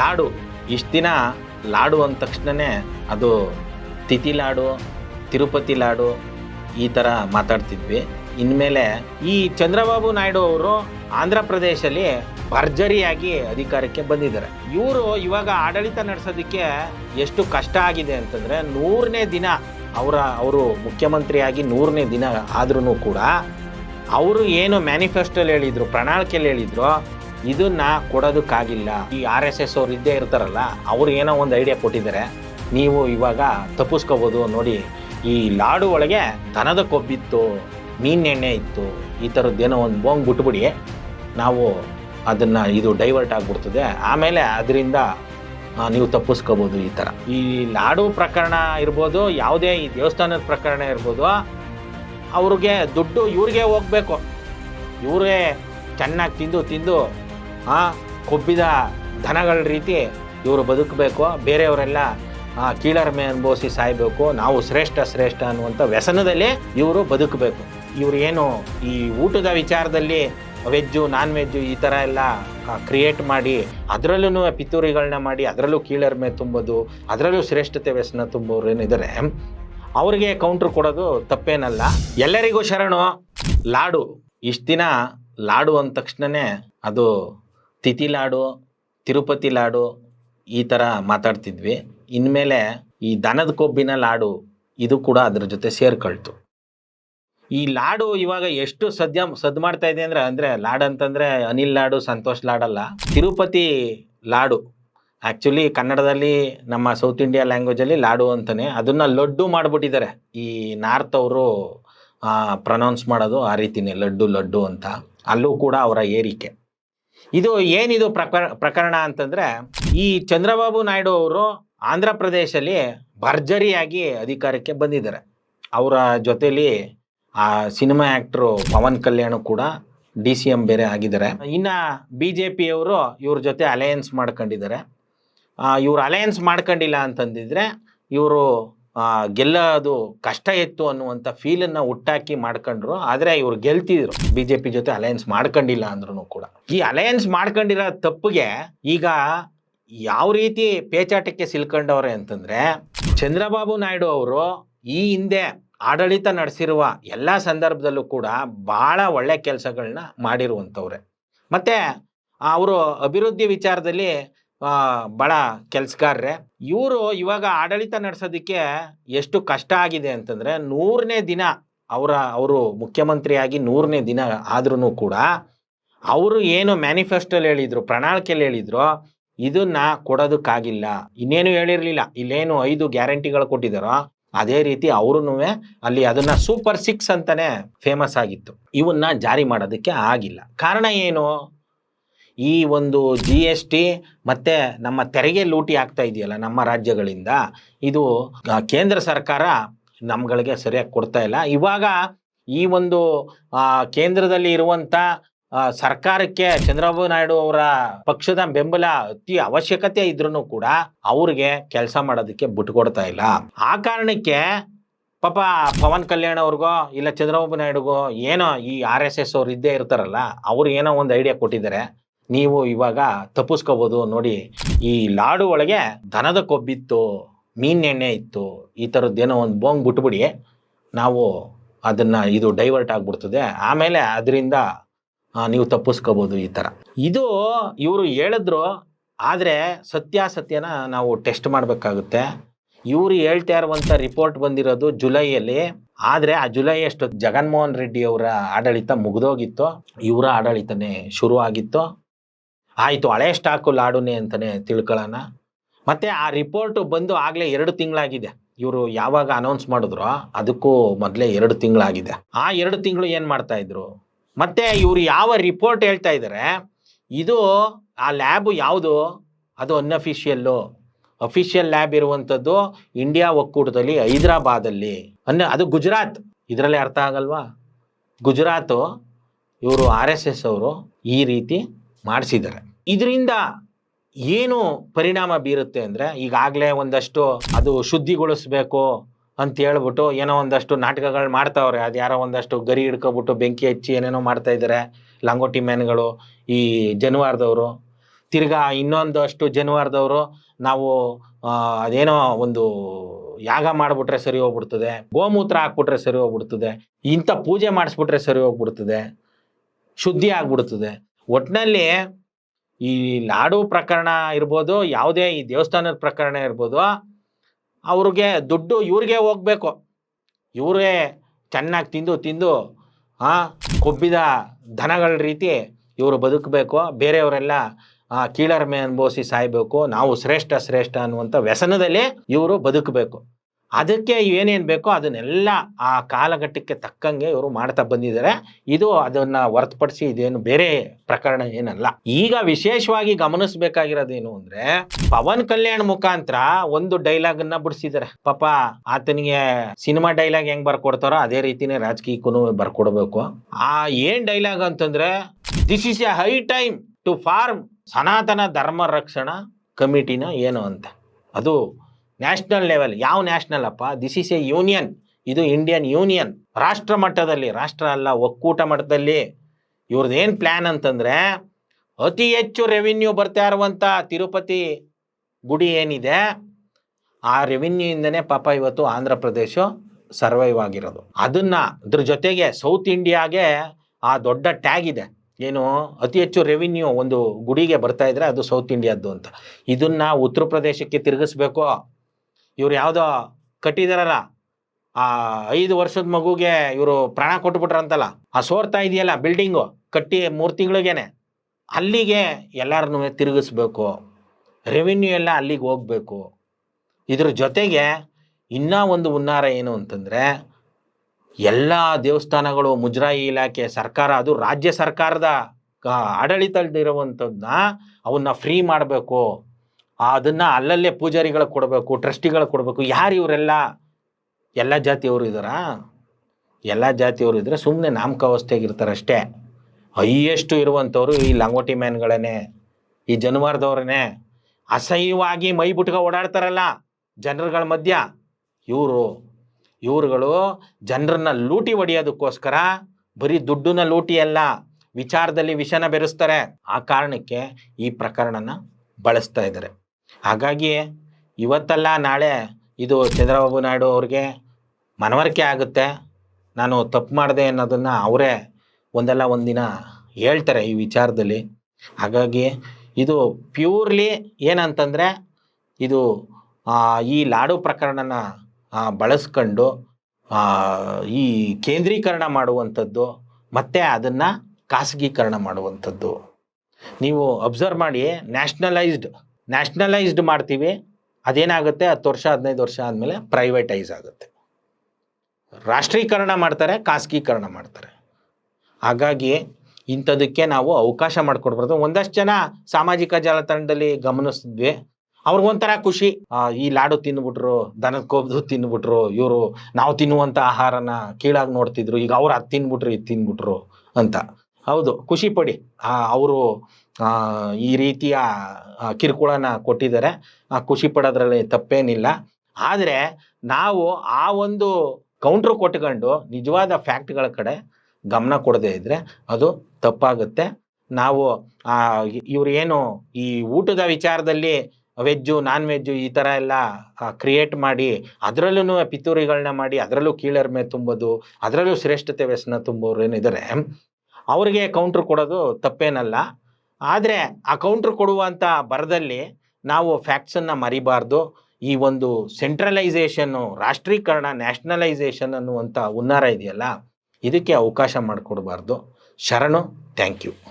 ಲಾಡು. ಇಷ್ಟು ದಿನ ಲಾಡು ಅಂದ ತಕ್ಷಣನೇ ಅದು ತಿಥಿ ಲಾಡು, ತಿರುಪತಿ ಲಾಡು ಈ ಥರ ಮಾತಾಡ್ತಿದ್ವಿ. ಇನ್ಮೇಲೆ ಈ ಚಂದ್ರಬಾಬು ನಾಯ್ಡು ಅವರು ಆಂಧ್ರ ಪ್ರದೇಶಲ್ಲಿ ಭರ್ಜರಿಯಾಗಿ ಅಧಿಕಾರಕ್ಕೆ ಬಂದಿದ್ದಾರೆ. ಇವರು ಇವಾಗ ಆಡಳಿತ ನಡೆಸೋದಕ್ಕೆ ಎಷ್ಟು ಕಷ್ಟ ಆಗಿದೆ ಅಂತಂದರೆ ನೂರನೇ ದಿನ ಅವರ, ಅವರು ಮುಖ್ಯಮಂತ್ರಿಯಾಗಿ ನೂರನೇ ದಿನ ಆದ್ರೂ ಕೂಡ ಅವರು ಏನು ಮ್ಯಾನಿಫೆಸ್ಟೋಲ್ಲಿ ಹೇಳಿದ್ರು ಪ್ರಣಾಳಿಕೆಯಲ್ಲಿ ಹೇಳಿದ್ರು ಇದನ್ನ ಕೊಡೋದಕ್ಕಾಗಿಲ್ಲ. ಈ ಆರ್ ಎಸ್ ಎಸ್ ಅವ್ರು ಇದ್ದೇ ಇರ್ತಾರಲ್ಲ, ಅವ್ರು ಏನೋ ಒಂದು ಐಡಿಯಾ ಕೊಟ್ಟಿದ್ದಾರೆ. ನೀವು ಇವಾಗ ತಪ್ಪಿಸ್ಕೋಬೋದು ನೋಡಿ. ಈ ಲಾಡು ಒಳಗೆ ದನದ ಕೊಬ್ಬಿತ್ತು, ಮೀನೆಣ್ಣೆ ಇತ್ತು, ಈ ಥರದ್ದೇನೋ ಒಂದು ಬೋಂಗ್ ಬಿಟ್ಬಿಡಿ. ನಾವು ಅದನ್ನು ಇದು ಡೈವರ್ಟ್ ಆಗಿಬಿಡ್ತದೆ. ಆಮೇಲೆ ಅದರಿಂದ ನೀವು ತಪ್ಪಿಸ್ಕೋಬೋದು ಈ ಥರ ಈ ಲಾಡು ಪ್ರಕರಣ ಇರ್ಬೋದು, ಯಾವುದೇ ಈ ದೇವಸ್ಥಾನದ ಪ್ರಕರಣ ಇರ್ಬೋದು, ಅವ್ರಿಗೆ ದುಡ್ಡು ಇವ್ರಿಗೆ ಹೋಗ್ಬೇಕು. ಇವರೇ ಚೆನ್ನಾಗಿ ತಿಂದು ತಿಂದು ಆ ಕೊಬ್ಬಿದ ದನಗಳ ರೀತಿ ಇವರು ಬದುಕಬೇಕು, ಬೇರೆಯವರೆಲ್ಲ ಕೀಳರಿಮೆ ಅನುಭವಿಸಿ ಸಾಯ್ಬೇಕು, ನಾವು ಶ್ರೇಷ್ಠ ಶ್ರೇಷ್ಠ ಅನ್ನುವಂಥ ವ್ಯಸನದಲ್ಲಿ ಇವರು ಬದುಕಬೇಕು. ಇವರು ಏನು ಈ ಊಟದ ವಿಚಾರದಲ್ಲಿ ವೆಜ್ಜು ನಾನ್ ವೆಜ್ಜು ಈ ಥರ ಎಲ್ಲ ಕ್ರಿಯೇಟ್ ಮಾಡಿ ಅದರಲ್ಲೂ ಪಿತೂರಿಗಳನ್ನ ಮಾಡಿ, ಅದರಲ್ಲೂ ಕೀಳರಿಮೆ ತುಂಬೋದು, ಅದರಲ್ಲೂ ಶ್ರೇಷ್ಠತೆ ವ್ಯಸನ ತುಂಬೋರು ಏನಿದ್ದಾರೆ ಅವರಿಗೆ ಕೌಂಟ್ರ್ ಕೊಡೋದು ತಪ್ಪೇನಲ್ಲ. ಎಲ್ಲರಿಗೂ ಶರಣು, ಲಾಡು. ಇಷ್ಟು ದಿನ ಲಾಡು ಅಂದ ತಕ್ಷಣನೇ ಅದು ತಿಥಿ ಲಾಡು, ತಿರುಪತಿ ಲಾಡು ಈ ಥರ ಮಾತಾಡ್ತಿದ್ವಿ. ಇನ್ಮೇಲೆ ಈ ದನದ ಕೊಬ್ಬಿನ ಲಾಡು ಇದು ಕೂಡ ಅದ್ರ ಜೊತೆ ಸೇರ್ಕೊಳ್ತು. ಈ ಲಾಡು ಇವಾಗ ಎಷ್ಟು ಸದ್ಯ ಸದ್ ಮಾಡ್ತಾ ಇದೆ ಅಂದ್ರೆ ಅಂದ್ರೆ ಲಾಡ್ ಅಂತಂದ್ರೆ ಅನಿಲ್ ಲಾಡು, ಸಂತೋಷ್ ಲಾಡಲ್ಲ ತಿರುಪತಿ ಲಾಡು. ಆ್ಯಕ್ಚುಲಿ ಕನ್ನಡದಲ್ಲಿ ನಮ್ಮ ಸೌತ್ ಇಂಡಿಯಾ ಲ್ಯಾಂಗ್ವೇಜಲ್ಲಿ ಲಾಡು ಅಂತಲೇ ಅದನ್ನ ಲಡ್ಡು ಮಾಡಿಬಿಟ್ಟಿದ್ದಾರೆ. ಈ ನಾರ್ತ್ ಅವರು ಪ್ರನೌನ್ಸ್ ಮಾಡೋದು ಆ ರೀತಿನೇ ಲಡ್ಡು ಲಡ್ಡು ಅಂತ. ಅಲ್ಲೂ ಕೂಡ ಅವರ ಏರಿಕೆ. ಇದು ಏನಿದು ಪ್ರಕರ ಪ್ರಕರಣ ಅಂತಂದ್ರೆ, ಈ ಚಂದ್ರಬಾಬು ನಾಯ್ಡು ಅವರು ಆಂಧ್ರ ಪ್ರದೇಶಲ್ಲಿ ಭರ್ಜರಿಯಾಗಿ ಅಧಿಕಾರಕ್ಕೆ ಬಂದಿದ್ದಾರೆ. ಅವರ ಜೊತೆಲಿ ಆ ಸಿನಿಮಾ ಆ್ಯಕ್ಟ್ರು ಪವನ್ ಕಲ್ಯಾಣ್ ಕೂಡ ಡಿ ಸಿ ಎಂ ಬೇರೆ ಆಗಿದ್ದಾರೆ. ಇನ್ನು ಬಿ ಜೆ ಪಿಯವರು ಇವ್ರ ಜೊತೆ ಅಲಯನ್ಸ್ ಮಾಡ್ಕೊಂಡಿದ್ದಾರೆ. ಇವ್ರು ಅಲಯನ್ಸ್ ಮಾಡ್ಕೊಂಡಿಲ್ಲ ಅಂತಂದಿದ್ರೆ ಇವರು ಗೆಲ್ಲೋದು ಕಷ್ಟ ಇತ್ತು ಅನ್ನುವಂಥ ಫೀಲನ್ನು ಹುಟ್ಟಾಕಿ ಮಾಡ್ಕೊಂಡ್ರು, ಆದರೆ ಇವರು ಗೆಲ್ತಿದ್ರು. ಬಿ ಜೆ ಪಿ ಜೊತೆ ಅಲಯನ್ಸ್ ಮಾಡ್ಕೊಂಡಿಲ್ಲ ಅಂದ್ರೂ ಕೂಡ. ಈ ಅಲಯನ್ಸ್ ಮಾಡ್ಕೊಂಡಿರೋ ತಪ್ಪಿಗೆ ಈಗ ಯಾವ ರೀತಿ ಪೇಚಾಟಕ್ಕೆ ಸಿಲ್ಕೊಂಡವ್ರೆ ಅಂತಂದರೆ, ಚಂದ್ರಬಾಬು ನಾಯ್ಡು ಅವರು ಈ ಹಿಂದೆ ಆಡಳಿತ ನಡೆಸಿರುವ ಎಲ್ಲ ಸಂದರ್ಭದಲ್ಲೂ ಕೂಡ ಭಾಳ ಒಳ್ಳೆ ಕೆಲಸಗಳನ್ನ ಮಾಡಿರುವಂಥವ್ರೆ. ಮತ್ತು, ಅವರು ಅಭಿವೃದ್ಧಿ ವಿಚಾರದಲ್ಲಿ ಬಹಳ ಕೆಲಸಗಾರರೇ, ಇವರು ಇವಾಗ ಆಡಳಿತ ನಡೆಸೋದಕ್ಕೆ ಎಷ್ಟು ಕಷ್ಟ ಆಗಿದೆ ಅಂತಂದ್ರೆ ನೂರನೇ ದಿನ ಅವರ, ಅವರು ಮುಖ್ಯಮಂತ್ರಿಯಾಗಿ ನೂರನೇ ದಿನ ಆದ್ರೂ ಕೂಡ ಅವರು ಏನು ಮ್ಯಾನಿಫೆಸ್ಟೋಲ್ಲಿ ಹೇಳಿದ್ರು ಪ್ರಣಾಳಿಕೆಯಲ್ಲಿ ಹೇಳಿದ್ರು, ಇದನ್ನ ಕೊಡೋದಕ್ಕಾಗಿಲ್ಲ. ಇನ್ನೇನು ಹೇಳಿರಲಿಲ್ಲ. ಇಲ್ಲೇನು ಐದು ಗ್ಯಾರಂಟಿಗಳು ಕೊಟ್ಟಿದ್ದಾರೋ, ಅದೇ ರೀತಿ ಅವ್ರೂ ಅಲ್ಲಿ ಅದನ್ನ ಸೂಪರ್ ಸಿಕ್ಸ್ ಅಂತಾನೆ ಫೇಮಸ್ ಆಗಿತ್ತು. ಇವನ್ನ ಜಾರಿ ಮಾಡೋದಕ್ಕೆ ಆಗಿಲ್ಲ. ಕಾರಣ ಏನು? ಈ ಒಂದು ಜಿ ಎಸ್ ಟಿ ಮತ್ತು ನಮ್ಮ ತೆರಿಗೆ ಲೂಟಿ ಆಗ್ತಾ ಇದೆಯಲ್ಲ ನಮ್ಮ ರಾಜ್ಯಗಳಿಂದ, ಇದು ಕೇಂದ್ರ ಸರ್ಕಾರ ನಮ್ಗಳಿಗೆ ಸರಿಯಾಗಿ ಕೊಡ್ತಾ ಇಲ್ಲ. ಇವಾಗ ಈ ಒಂದು ಕೇಂದ್ರದಲ್ಲಿ ಇರುವಂಥ ಸರ್ಕಾರಕ್ಕೆ ಚಂದ್ರಬಾಬು ನಾಯ್ಡು ಅವರ ಪಕ್ಷದ ಬೆಂಬಲ ಅತಿ ಅವಶ್ಯಕತೆ ಇದ್ರೂ ಕೂಡ ಅವ್ರಿಗೆ ಕೆಲಸ ಮಾಡೋದಕ್ಕೆ ಬಿಟ್ಕೊಡ್ತಾ ಇಲ್ಲ. ಆ ಕಾರಣಕ್ಕೆ ಪಾಪ ಪವನ್ ಕಲ್ಯಾಣ್ ಅವ್ರಿಗೋ ಇಲ್ಲ ಚಂದ್ರಬಾಬು ನಾಯ್ಡುಗೋ ಏನೋ ಈ ಆರ್ ಎಸ್ ಎಸ್ ಅವ್ರು ಇದ್ದೇ ಇರ್ತಾರಲ್ಲ, ಅವ್ರು ಏನೋ ಒಂದು ಐಡಿಯಾ ಕೊಟ್ಟಿದ್ದಾರೆ. ನೀವು ಇವಾಗ ತಪ್ಪಿಸ್ಕೋಬೋದು ನೋಡಿ, ಈ ಲಾಡು ಒಳಗೆ ದನದ ಕೊಬ್ಬಿತ್ತು, ಮೀನೆಣ್ಣೆ ಇತ್ತು, ಈ ಥರದ್ದೇನೋ ಒಂದು ಬೋಂಗ್ ಬಿಟ್ಬಿಡಿ. ನಾವು ಅದನ್ನು ಇದು ಡೈವರ್ಟ್ ಆಗಿಬಿಡ್ತದೆ. ಆಮೇಲೆ ಅದರಿಂದ ನೀವು ತಪ್ಪಿಸ್ಕೋಬೋದು ಈ ಥರ ಇದು ಇವರು ಹೇಳಿದ್ರು, ಆದರೆ ಸತ್ಯಾಸತ್ಯನ ನಾವು ಟೆಸ್ಟ್ ಮಾಡಬೇಕಾಗುತ್ತೆ. ಇವರು ಹೇಳ್ತಾ ಇರುವಂಥ ರಿಪೋರ್ಟ್ ಬಂದಿರೋದು ಜುಲೈಯಲ್ಲಿ. ಆದರೆ ಆ ಜುಲೈ ಅಷ್ಟು ಜಗನ್ಮೋಹನ್ ರೆಡ್ಡಿ ಅವರ ಆಡಳಿತ ಮುಗಿದೋಗಿತ್ತು. ಇವರ ಆಡಳಿತನೇ ಶುರು ಆಗಿತ್ತು ಆಯಿತು, ಹಳೆ ಸ್ಟಾಕು ಲಾಡುನೆ ಅಂತಲೇ ತಿಳ್ಕೊಳ್ಳೋಣ ಮತ್ತು ಆ ರಿಪೋರ್ಟ್ ಬಂದು ಆಗಲೇ ಎರಡು ತಿಂಗಳಾಗಿದೆ. ಇವರು ಯಾವಾಗ ಅನೌನ್ಸ್ ಮಾಡಿದ್ರು ಅದಕ್ಕೂ ಮೊದಲೇ ಎರಡು ತಿಂಗಳಾಗಿದೆ. ಆ ಎರಡು ತಿಂಗಳು ಏನು ಮಾಡ್ತಾ ಇದ್ರು? ಮತ್ತೆ ಇವರು ಯಾವ ರಿಪೋರ್ಟ್ ಹೇಳ್ತಾ ಇದ್ದಾರೆ ಇದು ಆ ಲ್ಯಾಬ್ ಯಾವುದು? ಅದು ಅನ್ಅಫಿಷಿಯಲ್ಲು. ಅಫಿಷಿಯಲ್ ಲ್ಯಾಬ್ ಇರುವಂಥದ್ದು ಇಂಡಿಯಾ ಒಕ್ಕೂಟದಲ್ಲಿ ಹೈದರಾಬಾದಲ್ಲಿ. ಅನ್ನ, ಅದು ಗುಜರಾತ್. ಇದರಲ್ಲಿ ಅರ್ಥ ಆಗಲ್ವಾ? ಗುಜರಾತು ಇವರು ಆರ್ ಎಸ್ ಎಸ್ ಅವರು ಈ ರೀತಿ ಮಾಡಿಸಿದ್ದಾರೆ. ಇದರಿಂದ ಏನು ಪರಿಣಾಮ ಬೀರುತ್ತೆ ಅಂದರೆ ಈಗಾಗಲೇ ಒಂದಷ್ಟು ಅದು ಶುದ್ಧಿಗೊಳಿಸ್ಬೇಕು ಅಂತ ಹೇಳ್ಬಿಟ್ಟು ಏನೋ ಒಂದಷ್ಟು ನಾಟಕಗಳು ಮಾಡ್ತಾವ್ರೆ. ಅದು ಯಾರೋ ಒಂದಷ್ಟು ಗರಿ ಹಿಡ್ಕೊಬಿಟ್ಟು ಬೆಂಕಿ ಹಚ್ಚಿ ಏನೇನೋ ಮಾಡ್ತಾ ಇದ್ದಾರೆ ಲಂಗೋಟಿ ಮ್ಯಾನ್ಗಳು ಈ ಜನವಾರದವರು. ತಿರ್ಗಾ ಇನ್ನೊಂದಷ್ಟು ಜನವಾರದವರು ನಾವು ಅದೇನೋ ಒಂದು ಯಾಗ ಮಾಡಿಬಿಟ್ರೆ ಸರಿ ಹೋಗ್ಬಿಡ್ತದೆ. ಗೋಮೂತ್ರ ಹಾಕ್ಬಿಟ್ರೆ ಸರಿ ಹೋಗ್ಬಿಡ್ತದೆ. ಇಂಥ ಪೂಜೆ ಮಾಡಿಸ್ಬಿಟ್ರೆ ಸರಿ ಹೋಗ್ಬಿಡ್ತದೆ. ಶುದ್ಧಿ ಆಗ್ಬಿಡ್ತದೆ. ಒಟ್ಟಿನಲ್ಲಿ ಈ ಲಾಡು ಪ್ರಕರಣ ಇರ್ಬೋದು, ಯಾವುದೇ ಈ ದೇವಸ್ಥಾನದ ಪ್ರಕರಣ ಇರ್ಬೋದು, ಅವ್ರಿಗೆ ದುಡ್ಡು ಇವ್ರಿಗೆ ಹೋಗ್ಬೇಕು. ಇವರೇ ಚೆನ್ನಾಗಿ ತಿಂದು ತಿಂದು ಕೊಬ್ಬಿದ ದನಗಳ ರೀತಿ ಇವರು ಬದುಕಬೇಕು. ಬೇರೆಯವರೆಲ್ಲ ಕೀಳರಿಮೆ ಅನುಭವಿಸಿ ಸಾಯ್ಬೇಕು. ನಾವು ಶ್ರೇಷ್ಠ ಶ್ರೇಷ್ಠ ಅನ್ನುವಂಥ ವ್ಯಸನದಲ್ಲಿ ಇವರು ಬದುಕಬೇಕು. ಅದಕ್ಕೆ ಏನೇನು ಬೇಕೋ ಅದನ್ನೆಲ್ಲ ಆ ಕಾಲಘಟ್ಟಕ್ಕೆ ತಕ್ಕಂಗೆ ಇವರು ಮಾಡ್ತಾ ಬಂದಿದ್ದಾರೆ. ಇದು ಅದನ್ನು ಹೊರತುಪಡಿಸಿ ಇದೇನು ಬೇರೆ ಪ್ರಕರಣ ಏನಲ್ಲ. ಈಗ ವಿಶೇಷವಾಗಿ ಗಮನಿಸಬೇಕಾಗಿರೋದೇನು ಅಂದ್ರೆ, ಪವನ್ ಕಲ್ಯಾಣ್ ಮುಖಾಂತರ ಒಂದು ಡೈಲಾಗ್ ಬಿಡಿಸಿದ್ದಾರೆ. ಪಾಪ ಆತನಿಗೆ ಸಿನಿಮಾ ಡೈಲಾಗ್ ಹೆಂಗ್ ಬರ್ಕೊಡ್ತಾರೋ ಅದೇ ರೀತಿನೇ ರಾಜಕೀಯಕ್ಕೂ ಬರ್ಕೊಡ್ಬೇಕು. ಆ ಏನ್ ಡೈಲಾಗ್ ಅಂತಂದ್ರೆ this is a high time to form Sanatana Dharma Rakshana ಕಮಿಟಿನ ಏನು ಅಂತ. ಅದು ನ್ಯಾಷನಲ್ ಲೆವೆಲ್, ಯಾವ ನ್ಯಾಷನಲ್ ಅಪ್ಪ? ದಿಸ್ ಇಸ್ ಎ ಯೂನಿಯನ್ ಇದು ಇಂಡಿಯನ್ ಯೂನಿಯನ್ ರಾಷ್ಟ್ರ ಮಟ್ಟದಲ್ಲಿ, ರಾಷ್ಟ್ರ ಅಲ್ಲ, ಒಕ್ಕೂಟ ಮಟ್ಟದಲ್ಲಿ. ಇವ್ರದ್ದು ಏನು ಪ್ಲ್ಯಾನ್ ಅಂತಂದರೆ, ಅತಿ ಹೆಚ್ಚು ರೆವಿನ್ಯೂ ಬರ್ತಾ ಇರುವಂಥ ತಿರುಪತಿ ಗುಡಿ ಏನಿದೆ, ಆ ರೆವಿನ್ಯೂಯಿಂದನೇ ಪಾಪ ಇವತ್ತು ಆಂಧ್ರ ಪ್ರದೇಶ ಸರ್ವೈವ್ ಆಗಿರೋದು. ಅದನ್ನು ಅದ್ರ ಜೊತೆಗೆ ಸೌತ್ ಇಂಡಿಯಾಗೆ ಆ ದೊಡ್ಡ ಟ್ಯಾಗ್ ಇದೆ. ಏನು? ಅತಿ ಹೆಚ್ಚು ರೆವಿನ್ಯೂ ಒಂದು ಗುಡಿಗೆ ಬರ್ತಾ ಇದ್ರೆ ಅದು ಸೌತ್ ಇಂಡಿಯಾದ್ದು ಅಂತ. ಇದನ್ನು ಉತ್ತರ ಪ್ರದೇಶಕ್ಕೆ ತಿರುಗಿಸ್ಬೇಕು? ಇವ್ರು ಯಾವುದೋ ಕಟ್ಟಿದಾರಲ್ಲ. ಆ ಐದು ವರ್ಷದ ಮಗುಗೆ ಇವರು ಪ್ರಾಣ ಕೊಟ್ಬಿಟ್ರಂತಲ್ಲ. ಆ ಸೋರ್ತಾ ಇದೆಯಲ್ಲ ಬಿಲ್ಡಿಂಗು ಕಟ್ಟಿ ಮೂರು ತಿಂಗಳಿಗೇನೆ ಅಲ್ಲಿಗೆ ಎಲ್ಲರನ್ನೂ ತಿರುಗಿಸ್ಬೇಕು. ರೆವಿನ್ಯೂ ಎಲ್ಲ ಅಲ್ಲಿಗೆ ಹೋಗ್ಬೇಕು. ಇದ್ರ ಜೊತೆಗೆ ಇನ್ನೂ ಒಂದು ಹುನ್ನಾರ ಏನು ಅಂತಂದರೆ, ಎಲ್ಲ ದೇವಸ್ಥಾನಗಳು, ಮುಜರಾಯಿ ಇಲಾಖೆ ಸರ್ಕಾರ, ಅದು ರಾಜ್ಯ ಸರ್ಕಾರದ ಆಡಳಿತದಲ್ಲಿರುವಂಥದ್ದನ್ನ ಅವನ್ನ ಫ್ರೀ ಮಾಡಬೇಕು. ಅದನ್ನು ಅಲ್ಲಲ್ಲೇ ಪೂಜಾರಿಗಳಿಗೆ ಕೊಡಬೇಕು ಟ್ರಸ್ಟಿಗಳಿಗೆ ಕೊಡಬೇಕು. ಯಾರು ಇವರೆಲ್ಲ? ಎಲ್ಲ ಜಾತಿಯವರು ಇದ್ದಾರಾ? ಎಲ್ಲ ಜಾತಿಯವರು ಇದ್ದರೆ ಸುಮ್ಮನೆ ನಾಮಕ ಅಷ್ಟೇ. ಹೈಯೆಸ್ಟು ಇರುವಂಥವ್ರು ಈ ಲಂಗೋಟಿ ಮ್ಯಾನ್ಗಳೇ ಈ ಜನವಾರದವ್ರೇ ಅಸಹ್ಯವಾಗಿ ಮೈ ಓಡಾಡ್ತಾರಲ್ಲ ಜನರುಗಳ ಮಧ್ಯ. ಇವರು, ಇವರುಗಳು ಜನರನ್ನ ಲೂಟಿ ಹೊಡೆಯೋದಕ್ಕೋಸ್ಕರ ಬರೀ ದುಡ್ಡನ್ನ ಲೂಟಿ ಅಲ್ಲ, ವಿಚಾರದಲ್ಲಿ ವಿಷನ ಬೆರೆಸ್ತಾರೆ. ಆ ಕಾರಣಕ್ಕೆ ಈ ಪ್ರಕರಣನ ಬಳಸ್ತಾ ಇದ್ದಾರೆ. ಹಾಗಾಗಿ ಇವತ್ತಲ್ಲ ನಾಳೆ ಇದು ಚಂದ್ರಬಾಬು ನಾಯ್ಡು ಅವ್ರಿಗೆ ಮನವರಿಕೆ ಆಗುತ್ತೆ. ನಾನು ತಪ್ಪು ಮಾಡಿದೆ ಅನ್ನೋದನ್ನು ಅವರೇ ಒಂದಲ್ಲ ಒಂದಿನ ಹೇಳ್ತಾರೆ ಈ ವಿಚಾರದಲ್ಲಿ. ಹಾಗಾಗಿ ಇದು ಪ್ಯೂರ್ಲಿ ಏನಂತಂದರೆ ಇದು ಈ ಲಾಡು ಪ್ರಕರಣನ ಬಳಸ್ಕೊಂಡು ಈ ಕೇಂದ್ರೀಕರಣ ಮಾಡುವಂಥದ್ದು, ಮತ್ತು ಅದನ್ನು ಖಾಸಗೀಕರಣ ಮಾಡುವಂಥದ್ದು. ನೀವು ಅಬ್ಸರ್ವ್ ಮಾಡಿ, ನ್ಯಾಷನಲೈಸ್ಡ್ ನ್ಯಾಷನಲೈಸ್ಡ್ ಮಾಡ್ತೀವಿ, ಅದೇನಾಗುತ್ತೆ? ಹತ್ತು ವರ್ಷ, ಹದಿನೈದು ವರ್ಷ ಆದಮೇಲೆ ಪ್ರೈವೇಟೈಸ್ ಆಗುತ್ತೆ. ರಾಷ್ಟ್ರೀಕರಣ ಮಾಡ್ತಾರೆ, ಖಾಸಗೀಕರಣ ಮಾಡ್ತಾರೆ. ಹಾಗಾಗಿ ಇಂಥದಕ್ಕೆ ನಾವು ಅವಕಾಶ ಮಾಡಿಕೊಡ್ಬಾರ್ದು. ಒಂದಷ್ಟು ಜನ ಸಾಮಾಜಿಕ ಜಾಲತಾಣದಲ್ಲಿ ಗಮನಿಸಿದ್ವಿ. ಅವ್ರಿಗೊಂಥರ ಖುಷಿ. ಈ ಲಾಡು ತಿಂದ್ಬಿಟ್ರು ದನದ ಕೋಬ್ದು ತಿಂದ್ಬಿಟ್ರು ಇವರು ನಾವು ತಿನ್ನುವಂಥ ಆಹಾರನ ಕೀಳಾಗಿ ನೋಡ್ತಿದ್ರು. ಈಗ ಅವ್ರು ಅದು ತಿಂದ್ಬಿಟ್ರು ಇದು ತಿಂದ್ಬಿಟ್ರು ಅಂತ. ಹೌದು, ಖುಷಿ ಪಡಿ. ಅವರು ಈ ರೀತಿಯ ಕಿರುಕುಳನ ಕೊಟ್ಟಿದ್ದಾರೆ. ಖುಷಿ ಪಡೋದ್ರಲ್ಲಿ ತಪ್ಪೇನಿಲ್ಲ. ಆದರೆ ನಾವು ಆ ಒಂದು ಕೌಂಟ್ರ್ ಕೊಟ್ಕೊಂಡು ನಿಜವಾದ ಫ್ಯಾಕ್ಟ್ಗಳ ಕಡೆ ಗಮನ ಕೊಡದೇ ಇದ್ದರೆ ಅದು ತಪ್ಪಾಗುತ್ತೆ. ನಾವು ಇವ್ರು ಏನು ಈ ಊಟದ ವಿಚಾರದಲ್ಲಿ ವೆಜ್ಜು ನಾನ್ ವೆಜ್ಜು ಈ ಥರ ಎಲ್ಲ ಕ್ರಿಯೇಟ್ ಮಾಡಿ ಅದರಲ್ಲೂ ಪಿತೂರಿಗಳನ್ನ ಮಾಡಿ, ಅದರಲ್ಲೂ ಕೀಳರ್ಮೆ ತುಂಬೋದು, ಅದರಲ್ಲೂ ಶ್ರೇಷ್ಠತೆ ವ್ಯಸನ ತುಂಬೋರು ಏನಿದ್ದಾರೆ ಅವರಿಗೆ ಕೌಂಟ್ರ್ ಕೊಡೋದು ತಪ್ಪೇನಲ್ಲ. ಆದರೆ ಆ ಕೌಂಟ್ರ್ ಕೊಡುವಂಥ ಬರದಲ್ಲಿ ನಾವು ಫ್ಯಾಕ್ಟ್ಸನ್ನು ಮರಿಬಾರ್ದು. ಈ ಒಂದು ಸೆಂಟ್ರಲೈಸೇಷನ್ನು ರಾಷ್ಟ್ರೀಕರಣ ನ್ಯಾಷನಲೈಸೇಷನ್ ಅನ್ನುವಂಥ ಹುನ್ನಾರ ಇದೆಯಲ್ಲ, ಇದಕ್ಕೆ ಅವಕಾಶ ಮಾಡಿಕೊಡ್ಬಾರ್ದು. ಶರಣು ಥ್ಯಾಂಕ್ ಯು